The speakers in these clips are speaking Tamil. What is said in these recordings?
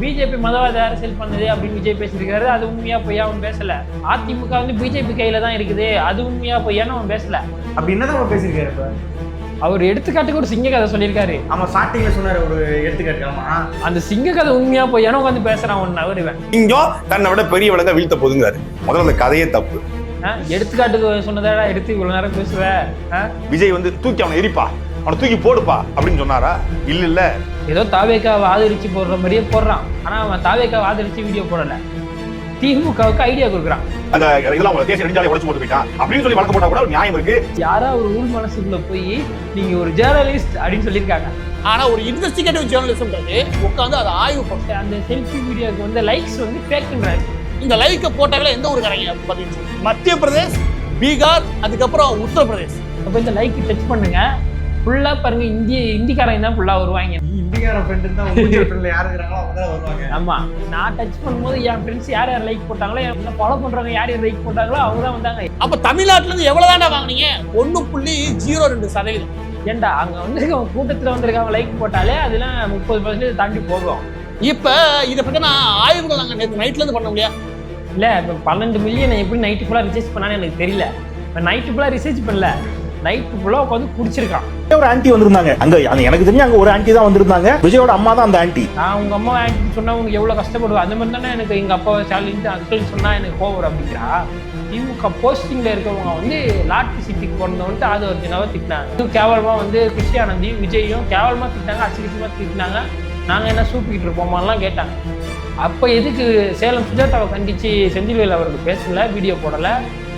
பிஜேபி மதவாத அரசியல் பண்ணுது அப்படின்னு விஜய் பேசியிருக்காரு அது உண்மையா பொய்யா அவன் பேசல. அதிமுக வந்து பிஜேபி கையில தான் இருக்குது அது உண்மையா பொய்யான்னு அவன் பேசல. அப்படி என்னதான் அவர் பேசியிருக்காரு இப்ப? அவர் எடுத்துக்காட்டுக்கு ஒரு சிங்க கதை சொல்லியிருக்காரு. ஆமா ஸ்டார்டிங்ல சொன்னாரு ஒரு எடுத்துக்காட்டு ஆமா. அந்த சிங்க கதை உண்மையா பொய்யான்னு உட்காந்து பேசுறான் ஒன்னு அவர் இவன். இங்கும் தன்னை விட பெரிய விலங்க வீழ்த்த போதுங்கிறாரு முதல்ல அந்த கதையே தப்பு. ஆ, எடுத்துக்காட்டுக்கு சொன்னதா எடுத்து இவ்வளவு நேரம் பேசுவ ஆ? விஜய் வந்து தூக்கி அவனை எரிப்பா அவனை தூக்கி போடுப்பா அப்படின்னு சொன்னாரா? இல்ல இல்ல. ஏதோ தாவேக்காவை ஆதரிச்சு போடுற மாதிரியே போடுறான். ஆனா அவன் தாவேக்காவை ஆதரிச்சு வீடியோ போடல. திமுகவுக்கு ஐடியா கொடுக்குறான். அந்த இதெல்லாம் உங்களை தேசிய நெடுஞ்சாலை உடச்சு போட்டு போயிட்டான். அப்படின்னு சொல்லி வழக்கு போட்டா கூட ஒரு நியாயம் இருக்கு. யாரா ஒரு உள் மனசுக்குள்ள போய் நீங்க ஒரு ஜேர்னலிஸ்ட் அப்படின்னு சொல்லியிருக்காங்க. ஆனா ஒரு இன்வெஸ்டிகேட்டிவ் ஜேர்னலிசம்ன்றது உட்காந்து அதை ஆய்வு பண்ணும் அந்த செல்ஃபி வீடியோக்கு வந்து லைக்ஸ் வந்து ஃபேக்குன்றாரு இந்த லைக்கை போட்டாவே எந்த ஒரு கரைங்க பதினஞ்சு மத்திய பிரதேஷ் பீகார் அதுக்கப்புறம் உத்தரப்பிரதேஷ். அப்போ இந்த லைக் டச் பண்ணுங்க. ஃபுல்லா பாருங்க இந்திய இந்திக்காரங்க தான் ஃபுல்லா வருவாங்க. நீ இந்திக்கார ஃப்ரெண்டு தான் உங்க ஃப்ரெண்ட்ல யாரு இருக்கிறாங்களோ அவங்க தான் வருவாங்க. ஆமா. நான் டச் பண்ணும்போது என் ஃப்ரெண்ட்ஸ் யார் யார் லைக் போட்டாங்களோ என்ன ஃபாலோ பண்றவங்க யார் யார் லைக் போட்டாங்களோ அவங்க தான் வந்தாங்க. அப்ப தமிழ்நாட்டுல இருந்து எவ்வளவு தாண்டா வாங்குனீங்க? ஒண்ணு புள்ளி ஜீரோ ரெண்டு சதவீதம். ஏன்டா அங்க வந்திருக்கவங்க கூட்டத்துல வந்திருக்கவங்க லைக் போட்டாலே அதெல்லாம் முப்பது பர்சன்டேஜ் தாண்டி போகும். இப்ப இதை பத்தி நான் ஆய்வுகள் நாங்க நேற்று நைட்ல இருந்து பண்ண முடியாது இல்ல இப்போ பன்னெண்டு மில்லியன் எப்படி நைட்டு ஃபுல்லா ரிசர்ச் பண்ணான்னு எனக்கு தெரியல. இப்போ நைட்டு ஃபுல்லா ரிசர்ச் பண்ணல. நைட்டு ஃபுல்லா உட்காந்து குடிச்சிருக்கான். ஒரு ஆன்ட்டி வந்திருந்தாங்க? அங்க எனக்கு தெரிஞ்சு அங்க ஒரு ஆன்ட்டி தான் வந்திருந்தாங்க. விஜயோட அம்மா தான் அந்த ஆன்ட்டி நான் உங்க அம்மா ஆன்ட்டி சொன்னா உனக்கு எவ்வளவு கஷ்டப்படுவேன் அந்த மாதிரி தானே எனக்கு எங்க அப்பா ஸ்டாலின் அங்கிள் சொன்னா எனக்கு கோவம் வரும் அப்படிங்கிறா திமுக போஸ்டிங்ல இருக்கவங்க வந்து லாட்ரி சிட்டிக்கு பிறந்தவன்ட்டு அது ஒரு தினவா திட்டினாங்க. இது கேவலமா வந்து கிருஷ்ணானந்தி விஜயும் கேவலமா திட்டினாங்க அசிங்கமா திட்டினாங்க. நாங்க என்ன சூப்பிக்கிட்டு இருப்போமாலாம் கேட்டாங்க. அப்போ எதுக்கு சேலம் சுஜாதாவை கண்டிச்சு செந்தில்வேல் அவருக்கு பேசல வீடியோ போடல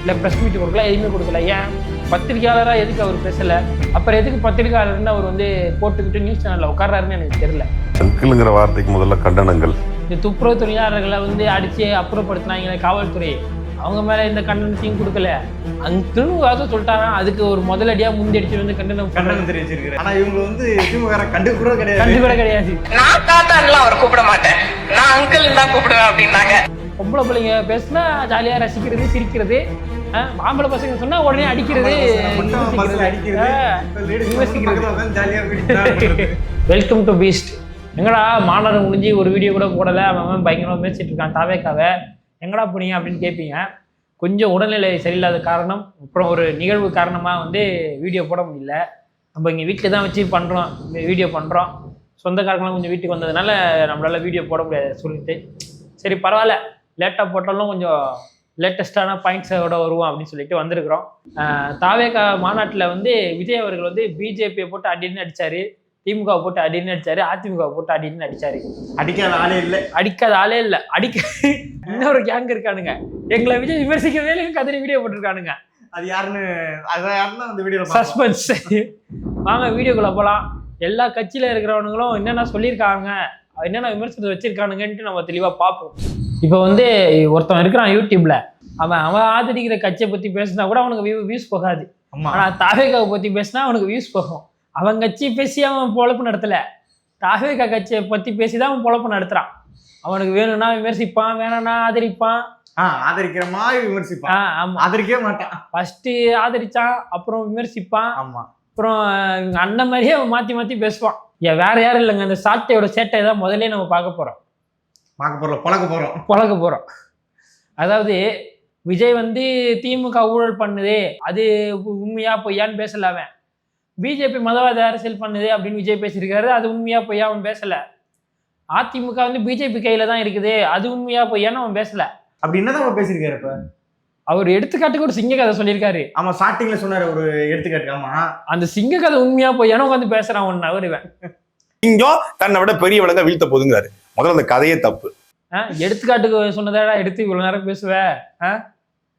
இல்லை ப்ரெஸ் மீட் கொடுக்கல எதுவுமே கொடுக்கல? ஏன்? பத்திரிகையாளராக எதுக்கு அவர் பேசல? அப்புறம் எதுக்கு பத்திரிகையாளர்னு அவர் வந்து போட்டுக்கிட்டு நியூஸ் சேனலில் உட்கார்றாருன்னு எனக்கு தெரியல. அங்கிள்ங்கிற வார்த்தைக்கு முதல்ல கண்டனங்கள். இந்த துப்புரவு தொழிலாளர்களை வந்து அடிச்சு அப்புறப்படுத்தினாங்களே காவல்துறை. அவங்க மேல எந்த கண்டனத்தையும் கொடுக்கல. அங்கிள்னு சொல்லிட்டாங்க அதுக்கு ஒரு முதலடியா முந்தடிச்சு வந்து கண்டனம் கண்டனம் தெரிவிச்சிருக்காரு ஆனா இவங்க வந்து திமுக கண்டு கூட கிடையாது. கண்டு கூட கிடையாது. நான் தாத்தான்லாம் அவர் கூப்பிட மாட்டேன். நான் அங்கிள் தான் கூப்பிடுவேன் அப்படின்னாங்க. பொம்பளை பிள்ளைங்க பேசினா ஜாலியா ரசிக்கிறது சிரிக்கிறது. ஆம்பளை பசங்க சொன்னா உடனே அடிக்கிறது வெல்கம் டு பீஸ்ட் எங்கடா மாநாடு முடிஞ்சு ஒரு வீடியோ கூட போடல? அவன் அவன் பயங்கரமா பேசிட்டு இருக்கான் தாவேக்காவை. எங்கடா போனீங்க அப்படின்னு கேட்பீங்க கொஞ்சம் உடல்நிலை சரியில்லாத காரணம் அப்புறம் ஒரு நிகழ்வு காரணமாக வந்து வீடியோ போட முடியல. நம்ம இங்கே வீட்டில் தான் வச்சு பண்ணுறோம் வீடியோ பண்ணுறோம் சொந்தக்காரங்களாம் கொஞ்சம் வீட்டுக்கு வந்ததுனால நம்மளால வீடியோ போட முடியாது சொல்லிட்டு. சரி பரவாயில்ல. லேட்டாக போட்டாலும் கொஞ்சம் லேட்டஸ்டான பாயிண்ட்ஸோட வருவோம் அப்படின்னு சொல்லிட்டு வந்திருக்கிறோம். தாவேகா மாநாட்டில் வந்து விஜய் அவர்கள் வந்து பிஜேபியை போட்டு அடின்னு அடிச்சாரு திமுக போட்டு அடின்னு அடிச்சாரு அதிமுக போட்டு அடின்னு அடிச்சாரு அடிக்காத ஆளே இல்ல. அடிக்காத ஆளே இல்ல. அடிக்க இன்னொரு கேங் இருக்கானுங்க. எங்களை விஜய் விமர்சிக்கவே இல்லை கதிரி வீடியோ போட்டிருக்கானுங்க. அது யாருன்னு அது யாருன்னு அந்த வீடியோல சஸ்பென்ஸ் வாங்க வீடியோக்குள்ள போலாம். எல்லா கட்சியில இருக்கிறவனுங்களும் என்னென்ன சொல்லியிருக்காங்க என்னென்ன விமர்சனத்தை வச்சிருக்கானுங்கன்ட்டு நம்ம தெளிவா பார்ப்போம். இப்போ வந்து ஒருத்தன் இருக்கிறான் யூடியூப்ல. அவன் அவன் ஆதரிக்கிற கட்சியை பத்தி பேசினா கூட அவனுக்கு வியூ வியூஸ் போகாது. ஆமா. ஆனா தாவேகாவை பத்தி பேசினா அவனுக்கு வியூஸ் போகும். அவன் கட்சி பேசி அவன் பொழப்பு நடத்தல. தாவேகா கட்சியை பத்தி பேசி தான் அவன் பொழப்பு நடத்துறான். அவனுக்கு வேணும்னா விமர்சிப்பான் வேணும்னா ஆதரிப்பான். ஆதரிக்கிற மாதிரி விமர்சிப்பான். ஆமா. ஆதரிக்கவே மாட்டான். ஃபர்ஸ்ட் ஆதரிச்சான் அப்புறம் விமர்சிப்பான். ஆமா. அப்புறம் அண்ணன் மாதிரியே அவன் மாத்தி மாத்தி பேசுவான். ஏன் வேற யாரும் இல்லைங்க. அந்த சாட்டையோட சேட்டை தான் முதல்ல நம்ம பார்க்க போறோம். பார்க்க போறோம் பழக்க போறோம். பழக போறோம். அதாவது விஜய் வந்து திமுக ஊழல் பண்ணுது அது உண்மையா பொய்யான்னு பேசல அவன். பிஜேபி மதவாத அரசியல் பண்ணுது அப்படின்னு விஜய் பேசியிருக்காரு அது உண்மையா பொய்யா அவன் பேசல. அதிமுக வந்து பிஜேபி கையில தான் இருக்குது அது உண்மையா பொய்யான்னு அவன் பேசல. அப்படி என்னதான் அவர் பேசியிருக்காரு இப்ப? அவர் எடுத்துக்காட்டுக்கு ஒரு சிங்க கதை சொல்லியிருக்காரு. ஆமா ஸ்டார்டிங்ல சொன்னாரு ஒரு எடுத்துக்காட்டு ஆமா. அந்த சிங்க கதை உண்மையா பொய்யான்னு உட்காந்து பேசுறான் ஒன்னு அவர் இவன். இங்கும் தன்னை விட பெரிய விலங்க வீழ்த்த போதுங்கிறாரு முதல்ல அந்த கதையே தப்பு. ஆ, எடுத்துக்காட்டுக்கு சொன்னதாடா எடுத்து இவ்வளவு நேரம் பேசுவ?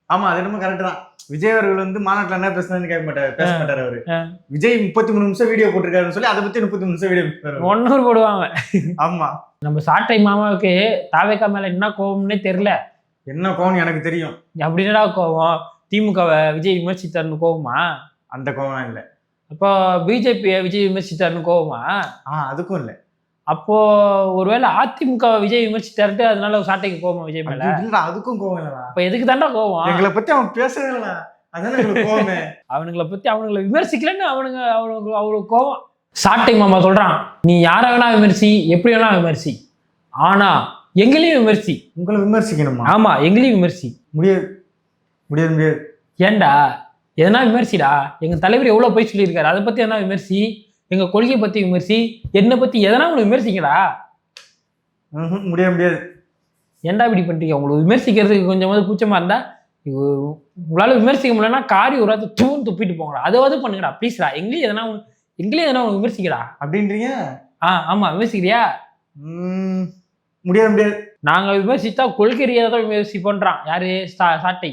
ஆமா அது என்னமோ கரெக்ட் தான். விஜய் அவர்கள் வந்து மாநாட்டுல என்ன பேசுனதுன்னு கேட்க மாட்டாரு பேச. மாட்டாரு அவரு. விஜய் முப்பத்தி மூணு நிமிஷம் வீடியோ போட்டிருக்காருன்னு சொல்லி அதை பத்தி முப்பத்தி நிமிஷம் வீடியோ ஒன்னூறு போடுவாங்க ஆமா. நம்ம சாட்டை மாமாவுக்கு தாவேக்கா மேல என்ன கோவம்னே தெரியல. என்ன கோவம் எனக்கு தெரியும். அப்படின்னடா கோவம்? திமுகவை விஜய் விமர்சித்தார்னு கோவமா? அந்த கோவம் இல்ல. அப்போ பிஜேபியை விஜய் விமர்சித்தார்னு கோவமா? ஆ அதுக்கும் இல்ல. அப்போ ஒருவேளை அதிமுக விஜய் விமர்சித்தாருட்டு அதனால சாட்டைக்கு கோவமா விஜய் மேல? அதுக்கும் கோவம் இல்லடா. அப்ப எதுக்கு தாண்டா கோவம் எங்களை பத்தி அவன் பேசவே இல்லடா அவனுங்களை பத்தி அவனுங்களை விமர்சிக்கலன்னு அவனுங்க அவனுக்கு அவ்வளவு கோவம் சாட்டை மாமா சொல்றான் நீ யாரை வேணா விமர்சி எப்படி வேணா விமர்சி. ஆனா எங்களையும் விமர்சி. உங்களை விமர்சிக்கணுமா? ஆமா எங்களையும் விமர்சி. முடியாது. முடியாது முடியாது. ஏன்டா? எதனா விமர்சிடா? எங்க தலைவர் எவ்வளவு போய் சொல்லியிருக்காரு? அதை பத்தி எதனா விமர்சி? எங்க கொள்கையை பத்தி விமர்சி என்னை பத்தி எதனா உங்களுக்கு விமர்சிங்கடா? ம்ஹும், முடியாது முடியாது. ஏன்டா இப்படி பண்றீங்க? உங்களுக்கு விமர்சிக்கிறதுக்கு கொஞ்சமாவது கூச்சமா இருந்தா இது உங்களால விமர்சிக்க முடியலன்னா காரி ஒரு வாரத்தை தூண் துப்பிட்டு போங்கடா. அதாவது பண்ணுங்கடா ப்ளீஸ்டா. எங்களையும் எதனா எங்களையும் எதனா விமர்சிக்கடா அப்படின்றீங்க? ஆ ஆமா விமர்சிக்கிறியா? முடியாது முடியாது. நாங்க விமர்சித்தா கொள்கை ரீதியாக தான் விமர்சிப்போன்றான் யாரு? சா- சாட்டை.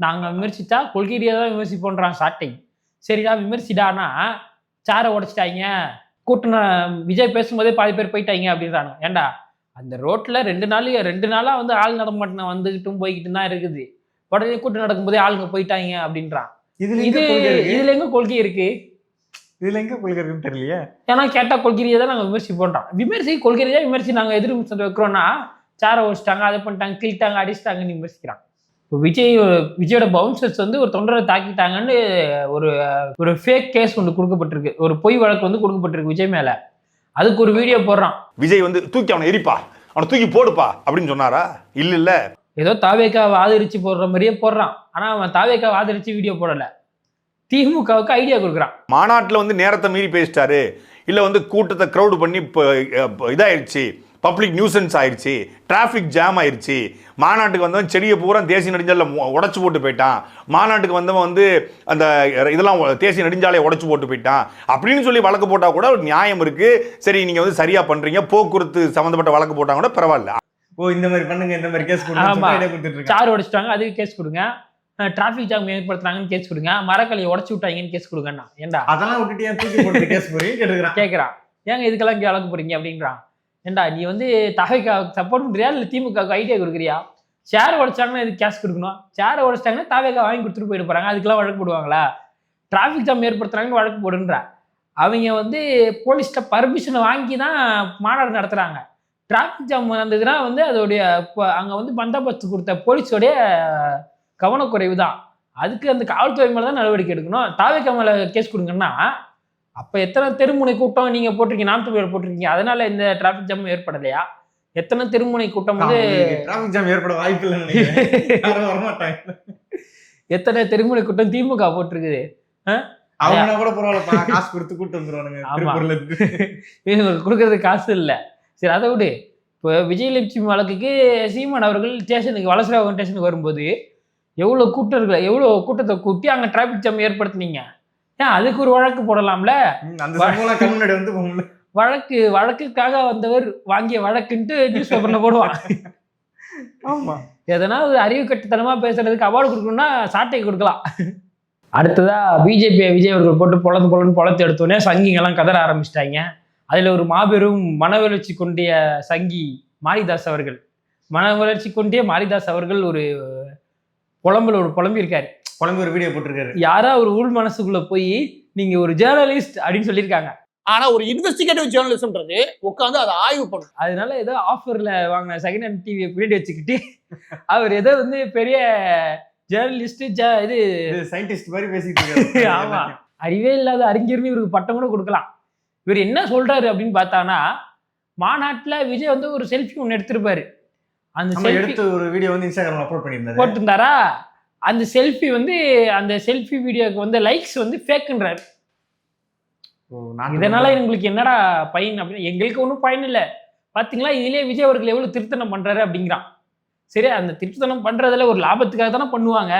நாங்க விமர்சித்தா கொள்கை ரீதியாக தான் விமர்சிப்போன்றான் சாட்டை. சரிடா விமர்சிடானா சாரை உடைச்சிட்டாங்க. கூட்டின விஜய் பேசும்போதே பாதி பேர் போயிட்டாங்க அப்படின்றாங்க ஏன்டா அந்த ரோட்ல ரெண்டு நாள் ரெண்டு நாளா வந்து ஆள் நடமாட்டம் வந்துகிட்டும் போய்கிட்டும் தான் இருக்குது. உடனே கூட்டம் நடக்கும்போதே ஆளுங்க போயிட்டாங்க அப்படின்றான். இதுல இது இதுல எங்க கொள்கை இருக்கு? இதுல எங்க கொள்கை இருக்குன்னு தெரியலையே. ஏன்னா கேட்டா கொள்கை ரீதியாக தான் நாங்கள் விமர்சி பண்றோம் விமர்சி கொள்கை ரீதியாக விமர்சி நாங்கள் எதிர் விமர்சனத்தை வைக்கிறோம்னா சாரை வச்சிட்டாங்க அதை பண்ணிட்டாங்க கிழிட்டாங்க அடிச்சிட்டாங்கன்னு விமர்சிக்கிறான். விஜய் விஜயோட பவுன்சர்ஸ் வந்து ஒரு தொண்டரை தாக்கிட்டாங்கன்னு ஒரு ஒரு ஃபேக் கேஸ் ஒன்று கொடுக்கப்பட்டிருக்கு. ஒரு பொய் வழக்கு வந்து கொடுக்கப்பட்டிருக்கு விஜய் மேல. அதுக்கு ஒரு வீடியோ போடுறான். விஜய் வந்து தூக்கி அவனை எரிப்பா அவனை தூக்கி போடுப்பா. அப்படின்னு சொன்னாரா? இல்ல இல்ல. ஏதோ தாவேக்காவை ஆதரிச்சு போடுற மாதிரியே போடுறான். ஆனா அவன் தாவேக்காவை ஆதரிச்சு வீடியோ போடல. திமுகவுக்கு ஐடியா கொடுக்குறான். மாநாட்டில் வந்து நேரத்தை மீறி பேசிட்டாரு. இல்லை வந்து கூட்டத்தை க்ரௌடு பண்ணி இப்போ இதாயிருச்சு பப்ளிக் நியூசன்ஸ் ஆயிடுச்சு டிராஃபிக் ஜாம் ஆயிடுச்சு மாநாட்டுக்கு வந்தவன் செடியை பூரா தேசிய நெடுஞ்சாலை உடச்சி போட்டு போயிட்டான். மாநாட்டுக்கு வந்தவன் வந்து அந்த இதெல்லாம் தேசிய நெடுஞ்சாலையை உடச்சி போட்டு போயிட்டான். அப்படின்னு சொல்லி வழக்கு போட்டால் கூட ஒரு நியாயம் இருக்கு. சரி நீங்கள் வந்து சரியாக பண்ணுறீங்க போக்குவரத்து சம்மந்தப்பட்ட வழக்கு போட்டால் கூட பரவாயில்ல. ஓ இந்த மாதிரி பண்ணுங்க இந்த மாதிரி கேஸ். கொடுங்க. சார் உடைச்சிட்டாங்க அதுக்கு கேஸ் கொடுங்க. டிராஃபிக் ஜாம் ஏற்படுத்துறாங்கன்னு கேஸ் கொடுங்க. மரக்கலையை உடச்சி விட்டாங்கன்னு கேஸ் கொடுங்கண்ணா. ஏண்டா? அதெல்லாம் விட்டுட்டு ஏன் தூக்கி போட்டு கேஸ் போறீங்க கேட்டுக்கிறான். கேட்குறான் ஏங்க இதுக்கெல்லாம் இங்கே வழக்கு போறீங்க அப்படின்றான். ஏண்டா நீ வந்து தகைக்கா சப்போர்ட் பண்ணுறியா இல்லை திமுகவுக்கு ஐடியா கொடுக்குறியா? சேர் உடைச்சாங்கன்னா இதுக்கு கேஸ் கொடுக்கணும்? சேரை உடைச்சிட்டாங்கன்னா தாவேக்கா வாங்கி கொடுத்துட்டு போயிட்டு போகிறாங்க அதுக்கெல்லாம் வழக்கு போடுவாங்களா? டிராஃபிக் ஜாம் ஏற்படுத்துறாங்கன்னு வழக்கு போடுன்றா. அவங்க வந்து போலீஸ்கிட்ட பர்மிஷன் வாங்கி தான் மாநாடு நடத்துகிறாங்க டிராஃபிக் ஜாம் வந்ததுன்னா வந்து அதோடைய அங்கே வந்து பந்தோபஸ்து கொடுத்த போலீஸோடைய கவனக்குறைவு தான் அதுக்கு அந்த காவல்துறை மேலே தான் நடவடிக்கை எடுக்கணும். தாவேக்கா மேலே கேஸ் கொடுங்கன்னா அப்போ எத்தனை தெருமுனை கூட்டம் நீங்கள் போட்டிருக்கீங்க? நாட்டு பேர் போட்டிருக்கீங்க. அதனால இந்த டிராஃபிக் ஜாம் ஏற்படலையா? எத்தனை தெருமுனை கூட்டம் வந்து டிராபிக் ஜாம் ஏற்பட வாய்ப்பு. யாரும் வரமாட்டாங்க. எத்தனை தெருமுனை கூட்டம் திமுக போட்டிருக்குது? அவங்க கூட பரவாயில்லப்பா காசு கொடுத்து கூட்டு வந்துருவானுங்க ஆமா. திருப்பூர்ல இருந்து இவங்களுக்கு கொடுக்கறதுக்கு காசு இல்லை. சரி அதை விடு. இப்போ விஜயலட்சுமி வழக்குக்கு சீமான் அவர்கள் ஸ்டேஷனுக்கு வலசராவன் ஸ்டேஷனுக்கு வரும்போது எவ்வளோ கூட்டர்களை எவ்வளோ கூட்டத்தை கூட்டி அங்கே டிராஃபிக் ஜாம் ஏற்படுத்துனீங்க? ஏன் அதுக்கு ஒரு வழக்கு போடலாம்ல? வந்து வழக்கு வழக்குக்காக வந்தவர் வாங்கிய வழக்குன்ட்டு நியூஸ் பேப்பர்ல போடுவான் ஆமா. எதனா ஒரு அறிவு கட்டுத்தனமா பேசுறதுக்கு அவார்டு கொடுக்கணும்னா சாட்டை கொடுக்கலாம். அடுத்ததா பிஜேபி விஜய் அவர்கள் போட்டு பொழந்து பொழந்து பொழத்து எடுத்தோடனே சங்கிங்கெல்லாம் கதற ஆரம்பிச்சிட்டாங்க. அதுல ஒரு மாபெரும் மனவளர்ச்சி கொண்டிய சங்கி மாரிதாஸ் அவர்கள். மனவளர்ச்சி கொண்டிய மாரிதாஸ் அவர்கள் ஒரு புலம்புல ஒரு புலம்பியிருக்காரு. குழம்பு ஒரு வீடியோ போட்டிருக்காரு. யாரா ஒரு உள் மனசுக்குள்ள போய் நீங்க ஒரு ஜேர்னலிஸ்ட் அப்படின்னு சொல்லியிருக்காங்க. ஆனா ஒரு இன்வெஸ்டிகேட்டிவ் ஜேர்னலிசம்ன்றது உட்காந்து அதை ஆய்வு பண்ணும் அதனால ஏதோ ஆஃபர்ல வாங்கின செகண்ட் ஹேண்ட் டிவியை பின்னாடி வச்சுக்கிட்டு அவர் ஏதோ வந்து பெரிய ஜேர்னலிஸ்ட் இது இது சயின்டிஸ்ட் மாதிரி பேசிட்டு ஆமா. அறிவே இல்லாத அறிஞர்னு இவருக்கு பட்டம் கூட கொடுக்கலாம். இவர் என்ன சொல்றாரு அப்படின்னு பார்த்தானா மாநாட்டுல விஜய் வந்து ஒரு செல்ஃபி ஒன்று எடுத்திருப்பாரு. அந்த எடுத்து ஒரு வீடியோ வந்து இன்ஸ்டாகிராம்ல அப்லோட் பண்ணியிருந்தாரு. போட்டிருந்தாரா? அந்த செல்ஃபி வந்து அந்த செல்ஃபி வீடியோக்கு வந்து லைக்ஸ் வந்து ஃபேக்குன்றாரு இதனால உங்களுக்கு என்னடா பயன் அப்படின்னு எங்களுக்கு ஒன்றும் பயன் இல்லை. பாத்தீங்களா இதுலயே விஜய் அவர்கள் எவ்வளவு திருத்தனம் பண்றாரு அப்படிங்கிறான். சரி அந்த திருத்தனம் பண்றதுல ஒரு லாபத்துக்காக தானே பண்ணுவாங்க.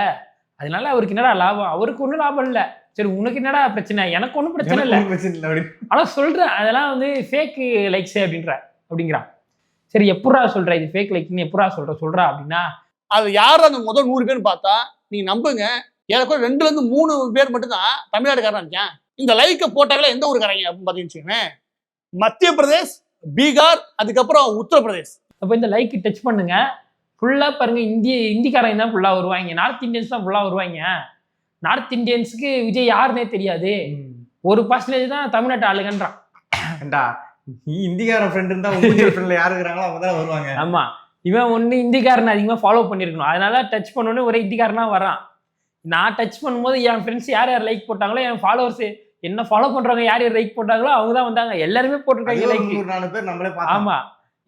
அதனால அவருக்கு என்னடா லாபம்? அவருக்கு ஒன்றும் லாபம் இல்லை. சரி உனக்கு என்னடா பிரச்சனை? எனக்கு ஒன்றும் பிரச்சனை இல்லை. ஒண்ணும் பிரச்சனை இல்லை அப்படின்னு. ஆனா சொல்றேன் அதெல்லாம் வந்து ஃபேக் லைக்ஸ் அப்படின்ற அப்படிங்கிறான். சரி எப்படா சொல்ற? இது ஃபேக் லைக்னு எப்படா சொல்ற? சொல்றா அப்படின்னா அது யார் அந்த முதல் நூறு பேர்னு பார்த்தா நீங்க நம்புங்க. ஏறக்குறைய ரெண்டுல இருந்து மூணு பேர் மட்டும்தான் தமிழ்நாடுக்காரன் இருக்கேன். இந்த லைக்கை போட்டாங்களே எந்த ஊருக்காரங்க அப்படின்னு பார்த்தீங்கன்னு மத்திய பிரதேஷ் பீகார் அதுக்கப்புறம் உத்தரப்பிரதேஷ். அப்போ இந்த லைக் டச் பண்ணுங்க. ஃபுல்லா பாருங்க இந்திய இந்திக்காரங்க தான் ஃபுல்லா வருவாங்க. நார்த் இந்தியன்ஸ் தான் ஃபுல்லா வருவாங்க. நார்த் இந்தியன்ஸுக்கு விஜய் யாருன்னே தெரியாது. ஒரு பர்சன்டேஜ் தான் தமிழ்நாட்டு ஆளுங்கன்றான். ஏண்டா நீ இந்திக்கார ஃப்ரெண்ட் இருந்தா உங்க ஃப்ரெண்ட்ல யாரு இருக்கிறாங்களோ அவங்க தான் வருவாங்க. ஆமா. இவன் ஒண்ணு இந்திக்காரனை அதிகமா ஃபாலோ பண்ணியிருக்கணும். அதனால டச் பண்ணோன்னே ஒரே இந்திக்காரனா வரான். நான் டச் பண்ணும்போது என் ஃப்ரெண்ட்ஸ் யார் யார் லைக் போட்டாங்களோ என் ஃபாலோவர்ஸ் என்ன ஃபாலோ பண்றவங்க யார் யார் லைக் போட்டாங்களோ அவங்க தான் வந்தாங்க. எல்லாருமே போட்டிருக்காங்க லைக் நாலு பேர் நம்மளே பார்த்தோம். ஆமா.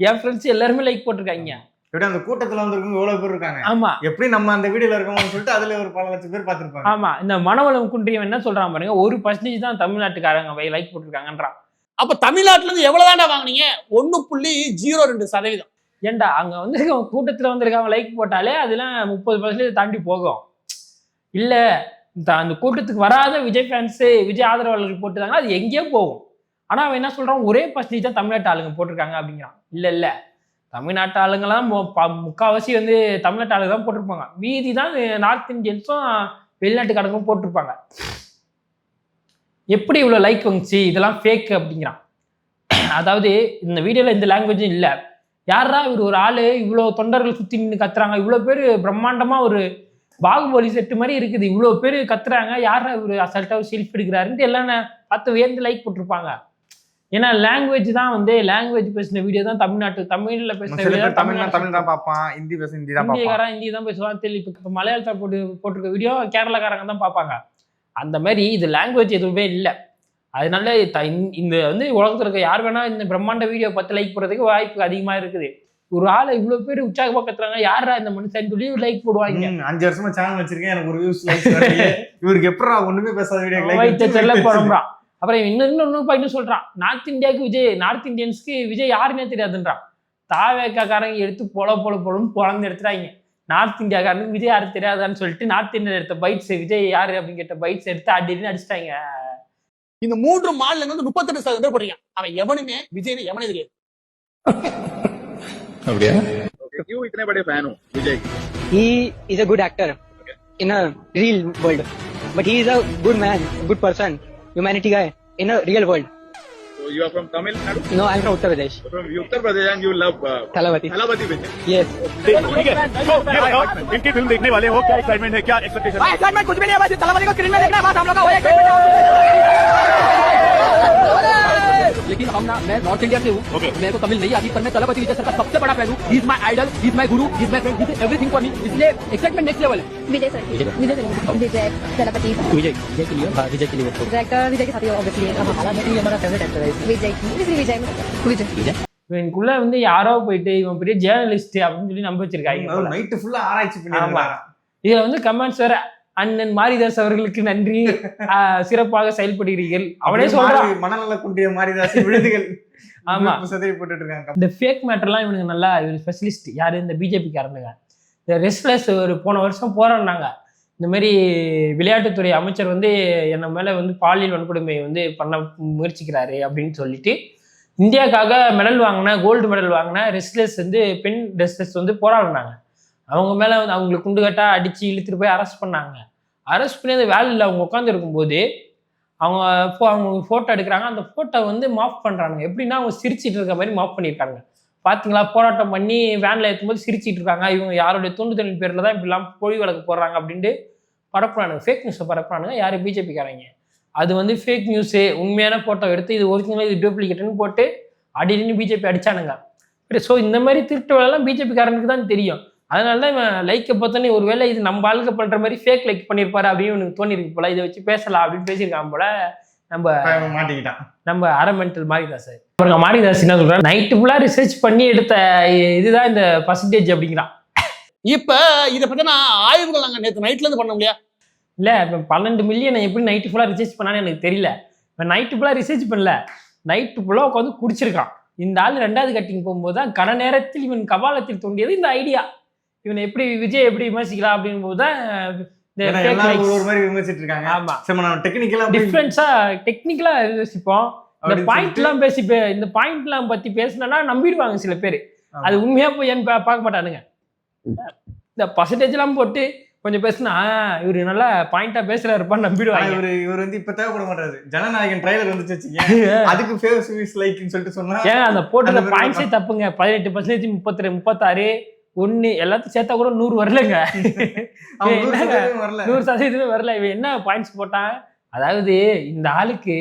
என் ஃப்ரெண்ட்ஸ் எல்லாருமே லைக் போட்டிருக்காங்க. எப்படி அந்த கூட்டத்துல வந்திருக்கவங்க எவ்வளவு பேர் இருக்காங்க? ஆமா. எப்படி நம்ம அந்த வீடியோல இருக்கோம்னு சொல்லிட்டு அதுல ஒரு பல லட்சம் பேர் பார்த்திருப்பாங்க. ஆமா. இந்த மனவளம் குன்றியவன் என்ன சொல்றான் பாருங்க ஒரு பர்சன்டேஜ் தான் தமிழ்நாட்டுக்காரங்க லைக் போட்டிருக்காங்கன்றான். அப்ப தமிழ்நாட்டுல இருந்து எவ்வளவு தாண்டா வாங்குனீங்க? ஒண்ணு புள்ளி ஜீரோ ரெண்டு சதவீதம். ஏன்டா அங்கே வந்திருக்கவங்க கூட்டத்தில் வந்திருக்கவங்க லைக் போட்டாலே அதெல்லாம் முப்பது பர்சன்டேஜ் தாண்டி போகும். இல்லை அந்த கூட்டத்துக்கு வராத விஜய் ஃபேன்ஸு விஜய் ஆதரவாளர்கள் போட்டுருந்தாங்கன்னா அது எங்கேயோ போகும். ஆனால் அவன் என்ன சொல்கிறான் ஒரே பர்சன்டேஜ் தான் தமிழ்நாட்டு ஆளுங்க போட்டிருக்காங்க அப்படிங்கிறான். இல்லை இல்லை. தமிழ்நாட்டு ஆளுங்கெல்லாம் மு- ப- முக்காவாசி வந்து தமிழ்நாட்டு ஆளுங்க தான் போட்டிருப்பாங்க. மீதி தான் நார்த் இந்தியன்ஸும் வெளிநாட்டுக்காரங்களும் போட்டிருப்பாங்க. எப்படி இவ்வளோ லைக் வந்துச்சு? இதெல்லாம் ஃபேக் அப்படிங்கிறான். அதாவது இந்த வீடியோவில் இந்த லாங்குவேஜும் இல்லை. யாரா இவர் ஒரு ஆள்? இவ்வளோ தொண்டர்கள் சுற்றி நின்று கத்துறாங்க. இவ்வளோ பேர் பிரம்மாண்டமாக ஒரு பாகுபலி செட்டு மாதிரி இருக்குது. இவ்வளோ பேர் கத்துறாங்க. யாரா இவர் அசல்ட்டாக செல்ஃப் எடுக்கிறாருன்ட்டு எல்லாம் பார்த்து உயர்ந்து லைக் போட்டிருப்பாங்க. ஏன்னா லாங்குவேஜ் தான் வந்து லாங்குவேஜ் பேசின வீடியோ தான் தமிழ்நாட்டு தமிழில் பேசின வீடியோ தமிழ்னா தமிழ் தான் பார்ப்பான். ஹிந்தி பேச ஹிந்தி தான் இந்தியக்காரன் ஹிந்தி தான் பேசுவான். தெரியல இப்போ இப்போ மலையாளத்தில் போட்டு போட்டிருக்க வீடியோ கேரளாக்காரங்க தான் பார்ப்பாங்க. அந்த மாதிரி இது லாங்குவேஜ் எதுவுமே இல்லை. அதனால த- இந்த- வந்து உலகத்தில் இருக்க யார் வேணா இந்த பிரம்மாண்ட வீடியோ பத்து லைக் போடுறதுக்கு வாய்ப்பு அதிகமாக இருக்குது. ஒரு ஆளை இவ்வளோ பேர் உற்சாகமாக கத்துறாங்க யாரா இந்த மனுஷன் சொல்லி லைக் போடுவாங்க. அஞ்சு வருஷமா சேனல் வச்சிருக்கேன் எனக்கு ஒரு வியூஸ் லைக் இவருக்கு எப்படா ஒண்ணுமே பேசாத வீடியோ வைத்தல புறம்புறான் அப்புறம் இன்னும் இன்னொன்று பாயிண்ட் சொல்றான். நார்த் இந்தியாவுக்கு விஜய் நார்த் இந்தியன்ஸ்க்கு விஜய் யாருன்னே தெரியாதுன்றான். தாவேக்காரங்க எடுத்து பொல பொல பொலம் பொழந்து எடுத்துறாங்க. நார்த் இந்தியாக்காரனுக்கு விஜய் யாரு தெரியாதான்னு சொல்லிட்டு நார்த் இந்தியன் எடுத்த பைட்ஸ் விஜய் யாரு அப்படின்னு கேட்ட பைட்ஸ் எடுத்து அடின்னு அடிச்சிட்டாங்க. இந்த மூன்று மாநிலங்கள் வந்து முப்பத்தெட்டு சதவீதம் பேர் போடுறீங்க அவன் எவனுமே விஜய் எவனே தெரியாது he is a good actor in a real world. But he is a good man, good person, humanity guy in a real world. So you are from Tamil Nadu? No, I'm from Uttar Pradesh. From Uttar Pradesh and you love uh, Thalabati. Thalapathy Vijay. Yes. इनकी फिल्म देखने वाले हो क्या एक्साइटमेंट है क्या एक्सपेक्टेशन एक्साइटमेंट कुछ भी नहीं है बस तलावती को स्क्रीन में देखना है बस हम लोग का वही लेकिन हम ना मैं नॉर्थ इंडिया से हूँ Okay. मेरे को तमिल नहीं आती पर मैं तलपति विजय सर का सबसे बड़ा फैन हूँ he is my idol he is my guru he is my friend he is everything for me इसलिए एक्साइटमेंट नेक्स्ट लेवल है विजय सर विजय सर विजय दलपति विजय विजय के लिए हाँ विजय के लिए डायरेक्टर विजय के साथ ही ऑब्वियसली हमारा फेवरेट एक्टर है विजय की विजय विजय विजय இவனுக்குள்ள வந்து யாரோ போயிட்டு இவன் பெரிய ஜேர்னலிஸ்ட் அப்படின்னு சொல்லி நம்ப வச்சிருக்காங்க போல. நைட்டு ஃபுல்லா ஆராய்ச்சி ஆமா. பண்ணிருக்காங்க இதுல வந்து கமெண்ட்ஸ் வேற அண்ணன் மாரிதாஸ் அவர்களுக்கு நன்றி. சிறப்பாக செயல்படுகிறீர்கள். அவனே சொல்றான். மனநல குன்றிய மாரிதாசி விழுதுகள் ஆமா. சதவி போட்டுட்டு இருக்காங்க இந்த ஃபேக் மேட்டர்லாம் இவனுக்கு நல்லா இவர் ஸ்பெஷலிஸ்ட் யார்? இந்த பிஜேபி காரனுங்க. இந்த ரெஸ்ட்லெஸ் ஒரு போன வருஷம் போராடினாங்க. இந்த மாதிரி விளையாட்டுத்துறை அமைச்சர் வந்து என்ன மேலே வந்து பாலியல் வன்கொடுமை வந்து பண்ண முயற்சிக்கிறாரு அப்படின்னு சொல்லிட்டு இந்தியாக்காக மெடல் வாங்கின கோல்டு மெடல் வாங்கின ரெஸ்ட்லெஸ் வந்து பெண் ரெஸ்ட்லெஸ் வந்து போராடினாங்க. அவங்க மேலே வந்து அவங்களுக்கு குண்டு கட்டா அடித்து இழுத்துட்டு போய் அரெஸ்ட் பண்ணாங்க. அரெஸ்ட் பண்ணி அந்த வேலையில் அவங்க உட்காந்துருக்கும் போது அவங்க ஃபோ அவங்க ஃபோட்டோ எடுக்கிறாங்க. அந்த ஃபோட்டோ வந்து மாஃப் பண்ணுறாங்க எப்படின்னா அவங்க சிரிச்சிட்டு இருக்க மாதிரி மாஃப் பண்ணியிருக்காங்க. பார்த்தீங்களா போராட்டம் பண்ணி வேனில் ஏற்றும்போது சிரிச்சிட்டு இருக்காங்க. இவங்க யாருடைய தூண்டுதலின் பேரில் தான் இப்படிலாம் பொழி வழக்கு போடுறாங்க அப்படின்ட்டு பரப்புறானுங்க. ஃபேக் நியூஸை பரப்புறானுங்க. யார்? பிஜேபிக்காரங்க அது வந்து ஃபேக் நியூஸு உண்மையான ஃபோட்டோ எடுத்து இது ஒரிஜினல் இது டூப்ளிகேட்டுன்னு போட்டு அடின்னு பிஜேபி அடித்தானுங்க ஸோ இந்த மாதிரி திருட்டு வேலைலாம் பிஜேபிக்காரனுக்கு தான் தெரியும். அதனால தான் இவன் லைக்கை பார்த்தோன்னே ஒருவேளை இது நம்ம ஆளுங்க பண்ணுற மாதிரி ஃபேக் லைக் பண்ணியிருப்பாரு அப்படின்னு எனக்கு தோணிருக்கு போல. இதை வச்சு பேசலாம் அப்படின்னு பேசியிருக்கான் போல. நம்ம மாட்டிக்கிட்டான். நம்ம அரமெண்டல் மாரிதாஸ் அப்புறம் மாரிதாஸ் என்ன சொல்றாரு? நைட்டு ஃபுல்லாக ரிசர்ச் பண்ணி எடுத்த இதுதான் இந்த பர்சன்டேஜ் அப்படிங்கிறான். இப்ப இதை பத்தின ஆய்வுகள் நாங்க நேத்து நைட்ல இருந்து பண்ண முடியாது இல்லை இப்போ பன்னெண்டு மில்லியன் எப்படி நைட்டு ஃபுல்லாக ரிசர்ச் பண்ணான்னு எனக்கு தெரியல. இப்போ நைட்டு ஃபுல்லாக ரிசர்ச் பண்ணல. நைட்டு ஃபுல்லாக உட்காந்து குடிச்சிருக்கான். இந்த ஆள் ரெண்டாவது கட்டிங் போகும்போது தான் கன நேரத்தில் இவன் கபாலத்தில் தோண்டியது இந்த ஐடியா இவனை எப்படி விஜய் எப்படி விமர்சிக்கலாம் அப்படின் போது தான். ஒரு மாதிரி விமர்சிட்டு இருக்காங்க ஆமா. சரி நம்ம டெக்னிக்கலா டிஃப்ரென்ஸா டெக்னிக்கலா யோசிப்போம். இந்த பாயிண்ட்லாம் பேசி இந்த பாயிண்ட்லாம் பத்தி பேசினா நம்பிடுவாங்க சில பேர். அது உண்மையா போய் ஏன்னு பார்க்க மாட்டானுங்க. இந்த பர்சன்டேஜ்லாம் போட்டு கொஞ்சம் பேசினா இவரு நல்லா பாயிண்டா ஆனா நம்பிடுவாங்க. இவரு இவர் வந்து இப்ப தேவைப்பட மாட்டாரு. ஜனநாயகன் ட்ரைலர் வந்துச்சு அதுக்கு சர்வீஸ் லைக்னு சொல்லிட்டு சொன்னா ஏன் அந்த போட்ட பாயிண்ட்ஸே தப்புங்க. பதினெட்டு பர்சன்டேஜ் முப்பத்தி முப்பத்தாறு. ஒன்னு எல்லாத்தையும் சேர்த்தா கூட நூறு வரலங்க. நூறு? சதவீதம் வரல. இவன் என்ன பாயிண்ட்ஸ் போட்டான்? அதாவது இந்த ஆளுக்கு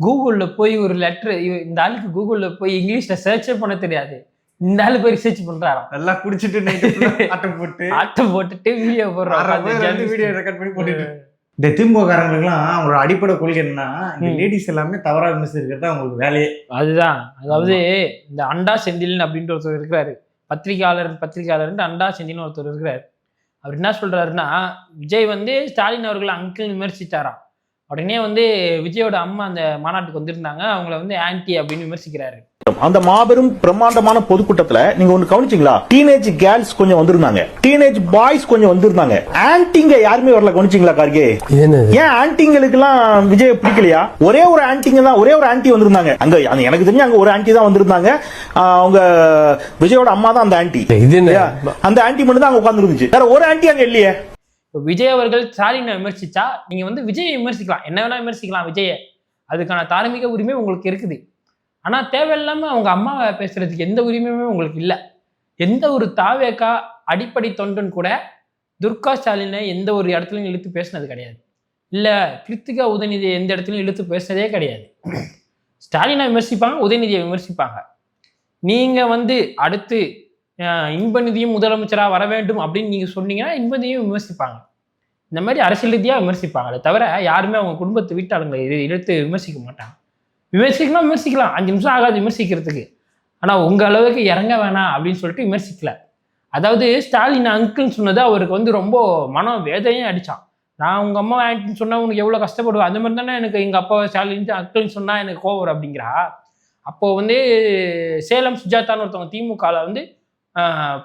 கூகுள்ல போய் ஒரு லெட்டர் இந்த ஆளுக்கு கூகுள்ல போய் இங்கிலீஷ்ல சர்ச்சே பண்ண தெரியாது. இந்த ஆளு போய் ரிசர்ச் பண்றாராம். நல்லா குடிச்சிட்டு ஆட்டம் போட்டு. ஆட்டம் போட்டுட்டு வீடியோ வந்து வீடியோ ரெக்கார்ட் பண்ணி போட்டுட்டு. இந்த திமுக காரங்களுக்குலாம் அவங்களோட அடிப்படை கொள்கை என்னன்னா இந்த. லேடிஸ் எல்லாமே தவறா விமர்சிக்கிறது தான் அவங்களுக்கு வேலையே. அதுதான். அதாவது இந்த அண்டா செந்தில் அப்படின்ற ஒருத்தர் இருக்கிறாரு. பத்திரிகையாளர் பத்திரிகையாளர் அண்டா செஞ்சின்னு ஒருத்தர் இருக்கிறார். அவர் என்ன சொல்கிறாருன்னா விஜய் வந்து ஸ்டாலின் அவர்களை அங்கிள் விமர்சித்தாராம் உடனே வந்து விஜயோட அம்மா அந்த மாநாட்டுக்கு வந்திருந்தாங்க. அவங்கள வந்து ஆன்டி அப்படின்னு விமர்சிக்கிறாரு. அந்த மாபெரும் பிரம்மாண்டமான பொதுக்கூட்டத்துல நீங்க ஒண்ணு கவனிச்சீங்களா? டீனேஜ் கேர்ள்ஸ் கொஞ்சம் வந்திருந்தாங்க. டீனேஜ் பாய்ஸ் கொஞ்சம் வந்திருந்தாங்க. ஆன்டிங்க யாருமே வரல கவனிச்சீங்களா கார்கே? ஏன் ஆன்டிங்களுக்கு எல்லாம் விஜய் பிடிக்கலையா? ஒரே ஒரு ஆன்டிங்க தான் ஒரே ஒரு ஆன்டி வந்திருந்தாங்க. அங்க அந்த எனக்கு தெரிஞ்சு அங்க ஒரு ஆன்டி தான் வந்திருந்தாங்க. அவங்க விஜயோட அம்மா தான் அந்த ஆன்டி அந்த ஆன்டி மட்டும் தான் அங்க உட்கார்ந்து இருந்துச்சு வேற ஒரு ஆன்டி அங்க இல்லையே. இப்போ விஜய் அவர்கள் ஸ்டாலினை விமர்சிச்சா நீங்க வந்து விஜயை விமர்சிக்கலாம். என்ன வேணா விமர்சிக்கலாம் விஜயை. அதுக்கான தார்மீக உரிமை உங்களுக்கு இருக்குது. ஆனால் தேவையில்லாமல் அவங்க அம்மாவை பேசுறதுக்கு எந்த உரிமையுமே உங்களுக்கு இல்லை. எந்த ஒரு தாவேக்கா அடிப்படை தொண்டன் கூட துர்கா ஸ்டாலினை எந்த ஒரு இடத்துலையும் இழுத்து பேசினது கிடையாது. இல்லை கிருத்திகா உதயநிதியை எந்த இடத்துலையும் இழுத்து பேசினதே கிடையாது. ஸ்டாலினை விமர்சிப்பாங்க உதயநிதியை விமர்சிப்பாங்க. நீங்கள் வந்து அடுத்து இன்பநிதியும் முதலமைச்சராக வர வேண்டும் அப்படின்னு நீங்கள் சொன்னீங்கன்னா இன்பநிதியும் விமர்சிப்பாங்க. இந்த மாதிரி அரசியல் ரீதியாக விமர்சிப்பாங்களே தவிர யாருமே அவங்க குடும்பத்து வீட்டாளங்களை இழுத்து விமர்சிக்க மாட்டாங்க. விமர்சிக்கலாம் விமர்சிக்கலாம். அஞ்சு நிமிஷம் ஆகாது விமர்சிக்கிறதுக்கு. ஆனால் உங்கள் அளவுக்கு இறங்க வேணாம் அப்படின்னு சொல்லிட்டு விமர்சிக்கல. அதாவது ஸ்டாலின் அங்கிள்னு சொன்னது அவருக்கு வந்து ரொம்ப மன வேதனையும் அடித்தான் நான் உங்கள் அம்மா ஆன்ட்டின்னு சொன்னால் உனக்கு எவ்வளோ கஷ்டப்படுவேன்? அந்த மாதிரி தானே எனக்கு எங்கள் அப்பா ஸ்டாலின் அங்கிள்னு சொன்னால் எனக்கு கோவம் அப்படிங்கிறா. அப்போது வந்து சேலம் சுஜாதான்னு ஒருத்தவங்க திமுகவில் வந்து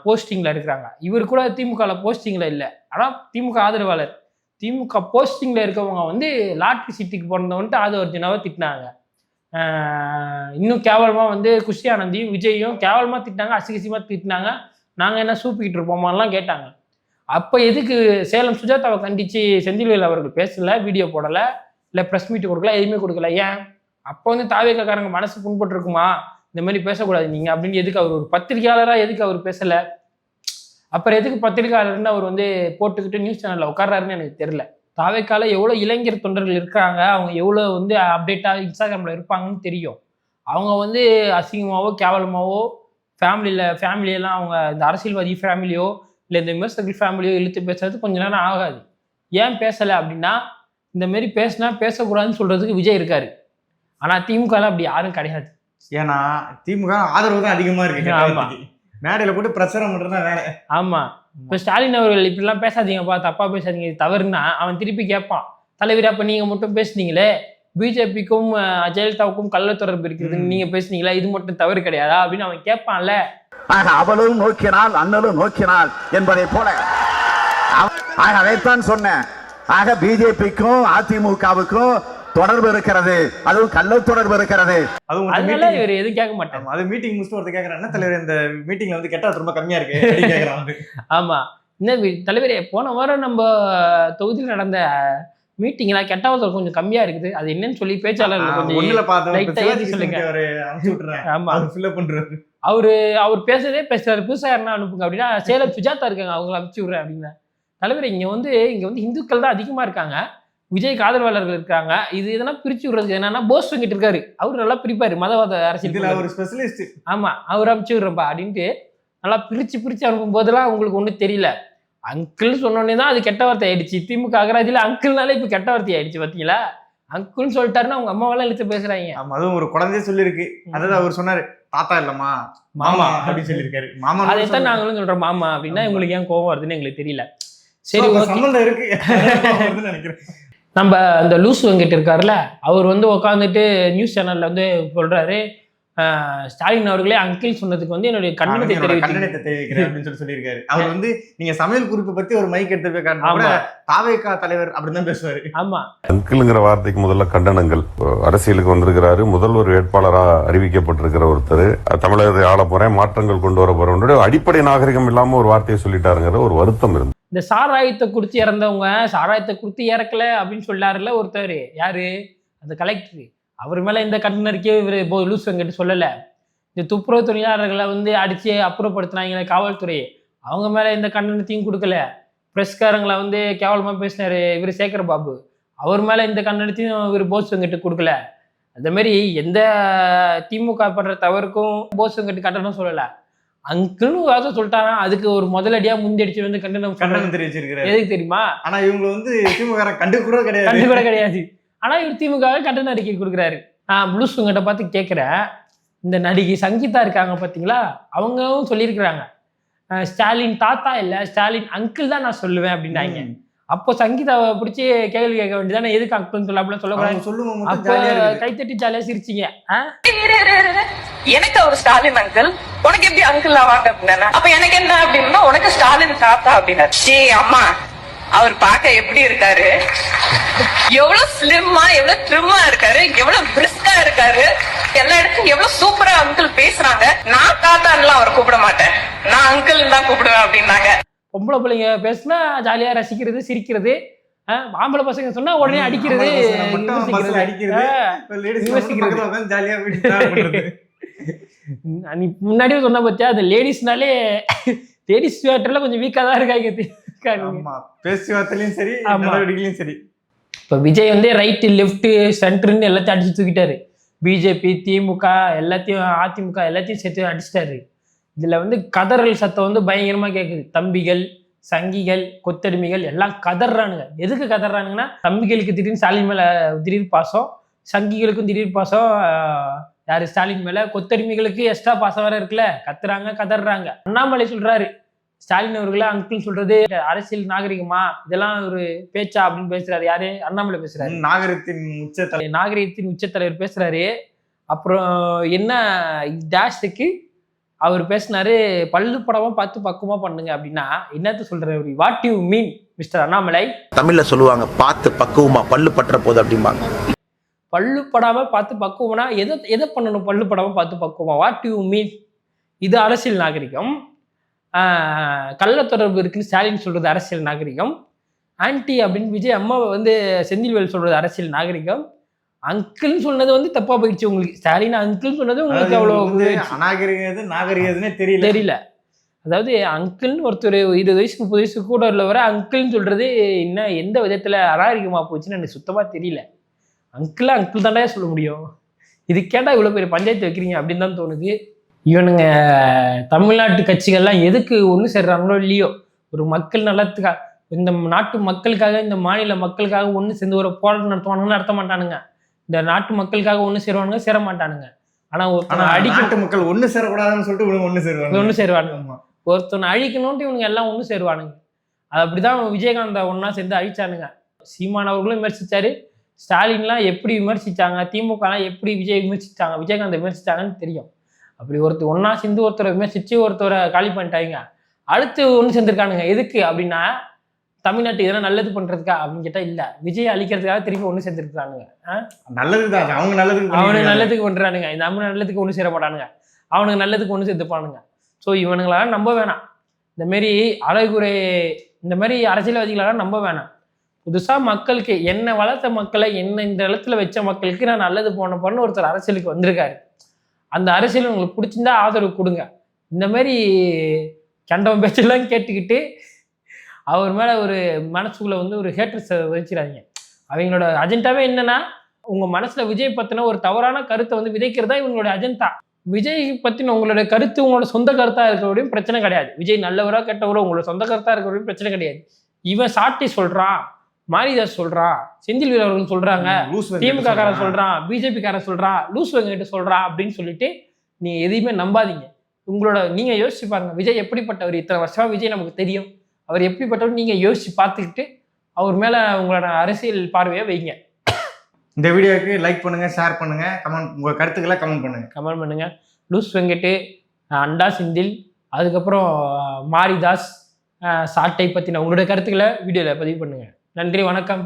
போஸ்டிங்கில் இருக்கிறாங்க. இவர் கூட திமுகவில் போஸ்டிங்கில் இல்லை. ஆனால் திமுக ஆதரவாளர். திமுக போஸ்டிங்கில் இருக்கவங்க வந்து லாட்ரி சீட்டுக்கு பிறந்தவன்ட்டு ஆதவர்ஜனாவை திட்டினாங்க. இன்னும் கேவலமாக வந்து குஷி ஆனந்தியும் விஜயும் கேவலமாக திட்டினாங்க அசிகசியமாக திட்டினாங்க. நாங்கள் என்ன சூப்பிக்கிட்டு இருப்போமாலாம் கேட்டாங்க. அப்போ எதுக்கு சேலம் சுஜாதாவை கண்டித்து செந்தில்வேல் அவர்கள் பேசலை வீடியோ போடலை இல்லை ப்ரெஸ் மீட் கொடுக்கல எதுவுமே கொடுக்கல ஏன்? அப்போ வந்து தாவேக்காரங்க மனசு புண்பட்டுருக்குமா? இந்த மாதிரி பேசக்கூடாது நீங்கள் அப்படின்னு எதுக்கு அவர் ஒரு பத்திரிகையாளராக எதுக்கு அவர் பேசலை? அப்புறம் எதுக்கு பத்திரிகையாளர்னு அவர் வந்து போட்டுக்கிட்டு நியூஸ் சேனலில் உட்கார்றாருன்னு எனக்கு தெரில தாவேக்கால எவ்வளோ இளைஞர் தொண்டர்கள் இருக்கிறாங்க அவங்க எவ்வளோ வந்து அப்டேட்டாக இன்ஸ்டாகிராமில் இருப்பாங்கன்னு தெரியும். அவங்க வந்து அசிங்கமாவோ கேவலமாவோ ஃபேமிலியில் ஃபேமிலியெல்லாம் அவங்க இந்த அரசியல்வாதி ஃபேமிலியோ இல்லை இந்த விமர்சகர்கள் ஃபேமிலியோ இழுத்து பேசுறது கொஞ்ச நேரம் ஆகாது. ஏன் பேசலை அப்படின்னா இந்த மாதிரி பேசினா பேசக்கூடாதுன்னு சொல்றதுக்கு விஜய் இருக்காரு. ஆனால் திமுகலாம் அப்படி யாரும் கிடையாது. ஏன்னா திமுக ஆதரவு தான் அதிகமா இருக்கு. மேடையில போட்டு பிரச்சாரம் பண்றது தான் வேலை. ஆமா. இப்போ ஸ்டாலின் அவர்கள் இப்படிலாம் பேசாதீங்கப்பா தப்பா பேசாதீங்க தவறுனா அவன் திருப்பி கேட்பான். தலைவர் அப்ப நீங்க மட்டும் பேசுனீங்களே? பிஜேபிக்கும் ஜெயலலிதாவுக்கும் கள்ள தொடர்பு இருக்குது ம். நீங்க பேசுனீங்களா இது மட்டும் தவறு கிடையாதா? அப்படின்னு அவன் கேட்பான்ல. ஆக அவளும் நோக்கினாள் அண்ணலும் நோக்கினாள் என்பதை போல. அதைத்தான் சொன்னேன். ஆக பிஜேபிக்கும் அதிமுகவுக்கும் தொடர்பு இருக்கிறது. அதுவும் கள்ள தொடர்பு இருக்கிறது. அதனால meeting- இவர் எதுவும் கேட்க மாட்டார். ஆமா, அது மீட்டிங் முடிச்சுட்டு ஒருத்தர் கேக்குறான் என்ன தலைவர் இந்த மீட்டிங்ல வந்து கெட்டா ரொம்ப கம்மியா இருக்கு. ஆமா. என்ன தலைவரே போன வாரம் நம்ம தொகுதியில் நடந்த மீட்டிங்லாம் கெட்டவர்கள் கொஞ்சம் கம்மியா இருக்குது. அது என்னன்னு சொல்லி சிவாஜி ஏத்தி சொல்லுங்க. அவரு அவர் பேசுறதே பேசுறாரு. புதுசா யாருன்னா அனுப்புங்க அப்படின்னா சேலம் சுஜாதா இருக்காங்க அவங்கள அனுப்பிச்சு விடுறேன் அப்படின்னா. தலைவர் இங்க வந்து இங்க வந்து இந்துக்கள் தான் அதிகமா இருக்காங்க. விஜய்க்கு ஆதரவாளர்கள் இருக்காங்க. இது இதெல்லாம் பிரிச்சு விடுறதுக்கு என்னன்னா போஸ் வெங்கிட்டு இருக்காரு. அவர் நல்லா பிரிப்பாரு. மதவாத அரசியல். அவர் ஸ்பெஷலிஸ்ட் ஆமா அவர் அனுப்பிச்சு விடுறப்பா அப்படின்ட்டு நல்லா பிரிச்சு பிரிச்சு அனுப்பும் போதெல்லாம் உங்களுக்கு ஒன்றும் தெரியல. அங்கிள் சொன்னோடனே தான் அது கெட்ட வார்த்தை ஆயிடுச்சு. திமுக அகராஜில அங்கிள்னாலே இப்போ கெட்ட வார்த்தை ஆயிடுச்சு பாத்தீங்களா? அங்கிள்னு சொல்லிட்டாருன்னா அவங்க அம்மாவெல்லாம் இழுத்து பேசுறாங்க. ஆமா அதுவும் ஒரு குழந்தையே சொல்லியிருக்கு. அதாவது அவர் சொன்னாரு தாத்தா இல்லம்மா மாமா. அப்படின்னு சொல்லியிருக்காரு. மாமா அதைத்தான் நாங்களும் சொல்றோம் மாமா அப்படின்னா. உங்களுக்கு ஏன் கோவம் வருதுன்னு எங்களுக்கு தெரியல. சரி. சம்பந்தம் இருக்கு. நினைக்கிறேன். நம்ம அந்த லூஸ் வெங்கிட்டு இருக்காருல்ல அவர் வந்து உட்காந்துட்டு நியூஸ் சேனல்ல வந்து சொல்றாரு ஆஹ், ஸ்டாலின் அவர்களே அங்கிள் சொன்னதுக்கு வந்து என்னுடைய கண்டனத்தை கண்டனத்தை தெரிவிக்கிறேன் அப்படின்னு சொல்லி சொல்லியிருக்காரு. அவர் வந்து நீங்க சமையல் குறிப்பு பத்தி ஒரு மைக் எடுத்து போய் காட்டினா தலைவர் அப்படிதான் பேசுவாரு. ஆமா. அங்கிள்ங்கிற வார்த்தைக்கு முதல்ல கண்டனங்கள். அரசியலுக்கு வந்திருக்கிறாரு. முதல்வர் வேட்பாளரா அறிவிக்கப்பட்டிருக்கிற ஒருத்தர். தமிழகத்தை ஆள போறேன் மாற்றங்கள் கொண்டு வர போறேன். அடிப்படை நாகரிகம் இல்லாம ஒரு வார்த்தையை சொல்லிட்டாருங்கிற ஒரு வருத்தம் இருந்தது. இந்த சாராயத்தை குடிச்சு இறந்தவங்க சாராயத்தை கொடுத்து இறக்கல அப்படின்னு சொல்லாருல்ல ஒருத்தர். யாரு? அந்த கலெக்டர் அவர் மேலே இந்த கண்டனருக்கே இவர் லூஸ் வெங்கிட்டு சொல்லலை. இந்த துப்புரவு தொழிலாளர்களை வந்து அடித்து அப்புறப்படுத்தினாங்களே காவல்துறை. அவங்க மேலே எந்த கண்டனத்தையும் கொடுக்கல. பிரஸ்காரங்களை வந்து கேவலமாக பேசினாரு இவர் சேகர் பாபு அவர் மேலே இந்த கண்டனத்தையும் இவர் போஸ் வெங்கிட்டு கொடுக்கல. அந்தமாரி எந்த திமுக படுற தவறுக்கும் போஸ் வெங்கிட்டு கண்டனம் சொல்லலை. அங்கிள்னு வார்த்தை சொல்லிட்டாரா அதுக்கு ஒரு முதலடியா முந்தடிச்சு வந்து கண்டனம் கண்டனம் தெரிவிச்சிருக்கிறாரு. எதுக்கு தெரியுமா? ஆனா இவங்க வந்து திமுக கண்டு கூட கண்டு கிடையாது கூட கிடையாது. ஆனா இவர் திமுக கண்டன அறிக்கை கொடுக்குறாரு. நான் ப்ளூஸ் உங்ககிட்ட பார்த்து கேட்குறேன் இந்த நடிகை சங்கீதா இருக்காங்க பார்த்தீங்களா அவங்களும் சொல்லியிருக்கிறாங்க. ஸ்டாலின் தாத்தா இல்லை ஸ்டாலின் அங்கிள் தான் நான் சொல்லுவேன் அப்படின்னாங்க. அப்போ சங்கீதாவை பிடிச்சி கேள்வி கேட்க வேண்டியதானே எதுக்கு அங்கிள்னு சொல்லலாம் சொல்லக்கூடாது அவங்க சொல்லும்போது மட்டும் அப்போ ஜாலியா கைத்தட்டி ஜாலியாக சிரிச்சிங்க. எனக்கு அவர் ஸ்டாலின் அங்கிள் உனக்கு எப்படி அங்கிள் ஆவாங்க அப்படின்னா? அப்ப எனக்கு என்ன அப்படின்னா உனக்கு ஸ்டாலின் தாத்தா அப்படின்னாரு. சே அம்மா அவர் பார்க்க எப்படி இருக்காரு? எவ்வளவு ஸ்லிம்மா எவ்வளவு ட்ரிம்மா இருக்காரு? எவ்வளவு பிரிஸ்கா இருக்காரு? எல்லா இடத்துக்கும் எவ்வளவு சூப்பரா அங்கிள் பேசுறாங்க. நான் தாத்தான்லாம் அவரை கூப்பிட மாட்டேன். நான் அங்கிள் தான் கூப்பிடுவேன் அப்படின்னாங்க. பொம்பளை பிள்ளைங்க பேசுனா ஜாலியாக ரசிக்கிறது சிரிக்கிறது. ஆம்பளை பசங்க சொன்னா உடனே அடிக்கிறது முன்னாடியே சொன்ன பத்தியா அந்த லேடிஸ்னாலே லேடிஸ் தியேட்டர்ல கொஞ்சம் வீக்காக தான் இருக்காங்க. ஆமா பேச்சுவார்த்தையிலும் சரி. நடவடிக்கையிலும் சரி. இப்போ விஜய் வந்து ரைட்டு லெஃப்ட் சென்டர்னு எல்லாத்தையும் அடிச்சு தூக்கிட்டாரு. பிஜேபி திமுக எல்லாத்தையும் அதிமுக எல்லாத்தையும் சேர்த்து அடிச்சிட்டாரு. இதுல வந்து கதறல் சத்தம் வந்து பயங்கரமா கேட்குது தம்பிகள் சங்கிகள் கொத்தடிமைகள் எல்லாம் கதறானுங்க. எதுக்கு கதறானுங்கன்னா தம்பிகளுக்கு திடீர்னு ஸ்டாலின் மேல திடீர் பாசம் சங்கிகளுக்கும் திடீர் பாசம் யாரு ஸ்டாலின் மேல கொத்தடிமைகளுக்கு எக்ஸ்ட்ரா பாசம் வேற இருக்குல்ல. கத்துறாங்க கதறாங்க. அண்ணாமலை சொல்றாரு. ஸ்டாலின் அவர்களே அங்கிள் சொல்றது அரசியல் நாகரிகமா? இதெல்லாம் ஒரு பேச்சா? அப்படின்னு பேசுறாரு. யாரு? அண்ணாமலை பேசுறாரு. நாகரிகத்தின் உச்சத்தலை நாகரிகத்தின் உச்சத்தலைவர் பேசுறாரு. அப்புறம் என்ன டேஷ்க்கு அவர் பேசினாரு பல்லு படமா பார்த்து பக்குவமா பண்ணுங்க அப்படின்னா என்னத்த சொல்றாரு what you mean mister Annamalai? தமிழ்ல சொல்லுவாங்க பார்த்து பக்குவமா பல்லு பற்ற போது அப்படிம்பாங்க. பல்லு படாம பார்த்து பக்குவம்னா எதை எதை பண்ணணும்? பல்லு படாம பார்த்து பக்குவமா? வாட் யூ மீன் இது அரசியல் நாகரிகம். கள்ள தொடர்பு இருக்குன்னு ஸ்டாலின் சொல்றது அரசியல் நாகரிகம். ஆன்டி அப்படின்னு விஜய் அம்மா வந்து செந்தில்வேல் சொல்றது அரசியல் நாகரிகம். அங்கிள்னு சொன்னது வந்து தப்பா போயிடுச்சு உங்களுக்கு. ஸ்டாலின் அங்கிள் சொன்னது உங்களுக்கு அவ்வளோ அநாகரிகம் எது நாகரிகம் எதுன்னே தெரியல. தெரியல. அதாவது அங்கிள்னு ஒருத்தர் இருபது வயசுக்கு முப்பது வயசுக்கு கூட உள்ளவரை அங்கிள்னு சொல்றது என்ன எந்த விதத்துல அநாகரிகமா போச்சுன்னு எனக்கு சுத்தமா தெரியல. அங்கிள் அங்கிள் தானே சொல்ல முடியும். இது கேட்டா இவ்வளவு பெரிய பஞ்சாயத்து வைக்கிறீங்க அப்படின்னு தான் தோணுது. இவனுங்க தமிழ்நாட்டு கட்சிகள்லாம் எதுக்கு ஒன்று சேர்றாங்களோ இல்லையோ ஒரு மக்கள் நலத்துக்காக இந்த நாட்டு மக்களுக்காக இந்த மாநில மக்களுக்காக ஒன்று சேர்ந்து ஒரு போராட்டம் நடத்துவானுங்கன்னு நடத்த மாட்டானுங்க. இந்த நாட்டு மக்களுக்காக ஒன்று சேருவானுங்க சேர மாட்டானுங்க ஆனா ஆனா ஒருத்தனை அடிக்க நாட்டு மக்கள் ஒண்ணு சேரக்கூடாதுன்னு சொல்லிட்டு இவனுங்க ஒண்ணு சேருவாங்க ஒன்று சேருவானுங்க. ஒருத்தனை அழிக்கணும்ட்டு இவனுங்க எல்லாம் ஒன்று சேருவானுங்க. அது அப்படிதான் விஜயகாந்தை ஒன்றா சேர்ந்து அழிச்சானுங்க. சீமான் அவர்களும் விமர்சிச்சாரு. ஸ்டாலின்லாம் எப்படி விமர்சிச்சாங்க? திமுகலாம் எப்படி விஜய் விமர்சிச்சாங்க? விஜயகாந்தை விமர்சிச்சாங்கன்னு தெரியும். அப்படி ஒருத்தர் ஒன்றா சேர்ந்து ஒருத்தரை விமர்சிச்சு ஒருத்தரை காலி பண்ணிட்டாங்க. அடுத்து ஒன்று சேர்ந்துருக்கானுங்க. எதுக்கு அப்படின்னா தமிழ்நாட்டுக்கு எதனா நல்லது பண்றதுக்கா அப்படின்னு கேட்டா இல்ல. விஜய் அழிக்கிறதுக்காக திருப்பி ஒன்று சேர்ந்துருக்கானுங்க நல்லதுதான் அவங்க நல்லதுக்கு அவனுக்கு. நல்லதுக்கு பண்றானுங்க இந்த நம்ம நல்லதுக்கு ஒன்று சேர மாட்டானுங்க. அவனுக்கு நல்லதுக்கு ஒன்று சேர்த்துப்பானுங்க ஸோ இவனுங்களெல்லாம் நம்ப வேணாம். இந்த மாரி அழகுரை இந்த மாதிரி அரசியல்வாதிகளெல்லாம் நம்ப வேணாம். புதுசா மக்களுக்கு என்ன வளர்த்த மக்களை என்ன இந்த இடத்துல வச்ச மக்களுக்கு நான் நல்லது போன பண்ணு ஒருத்தர் அரசியலுக்கு வந்திருக்காரு. அந்த அரசியல் உங்களுக்கு பிடிச்சிருந்தா ஆதரவு கொடுங்க. இந்த மாதிரி கண்டவன் பேச்செல்லாம் கேட்டுக்கிட்டு அவர் மேல ஒரு மனசுக்குள்ள வந்து ஒரு ஹேட்ரஸ் வச்சிடாதீங்க. அவங்களோட அஜெண்டாவே என்னன்னா உங்க மனசுல விஜய் பத்தின ஒரு தவறான கருத்தை வந்து விதைக்கிறதா இவங்களோட அஜெண்டா விஜய் பத்தின உங்களோட கருத்து உங்களோட சொந்த கருத்தா இருக்கிறவரையும் பிரச்சனை கிடையாது. விஜய் நல்லவரா கெட்டவரோ உங்களோட சொந்த கருத்தா இருக்கிறவரையும் பிரச்சனை கிடையாது. இவன் சாட்டி சொல்றான் மாரிதாஸ் சொல்றான் செந்தில் வீரர்கள் வந்து திமுக காரன் சொல்றான். சொல்றான் பிஜேபி காரன் சொல்றான் லூஸ் வெங்கட்டு சொல்றான் அப்படின்னு சொல்லிட்டு நீங்க எதையுமே நம்பாதீங்க. உங்களோட நீங்க யோசிச்சு பாருங்க விஜய் எப்படிப்பட்டவர்? இத்தனை வருஷமா விஜய் நமக்கு தெரியும். அவர் எப்படிப்பட்டவர் நீங்க யோசிச்சு பார்த்துக்கிட்டு அவர் மேல உங்களோட அரசியல் பார்வையை வைங்க. இந்த வீடியோக்கு லைக் பண்ணுங்க ஷேர் பண்ணுங்க கமெண்ட் உங்க கருத்துக்களை கமெண்ட் பண்ணுங்க. கமெண்ட் பண்ணுங்க. லூஸ் வெங்கட்டு அண்டா சிந்தில் அதுக்கப்புறம் மாரிதாஸ் சாட்டை பற்றின உங்களுடைய கருத்துக்களை வீடியோவில் பதிவு பண்ணுங்க. நன்றி வணக்கம்.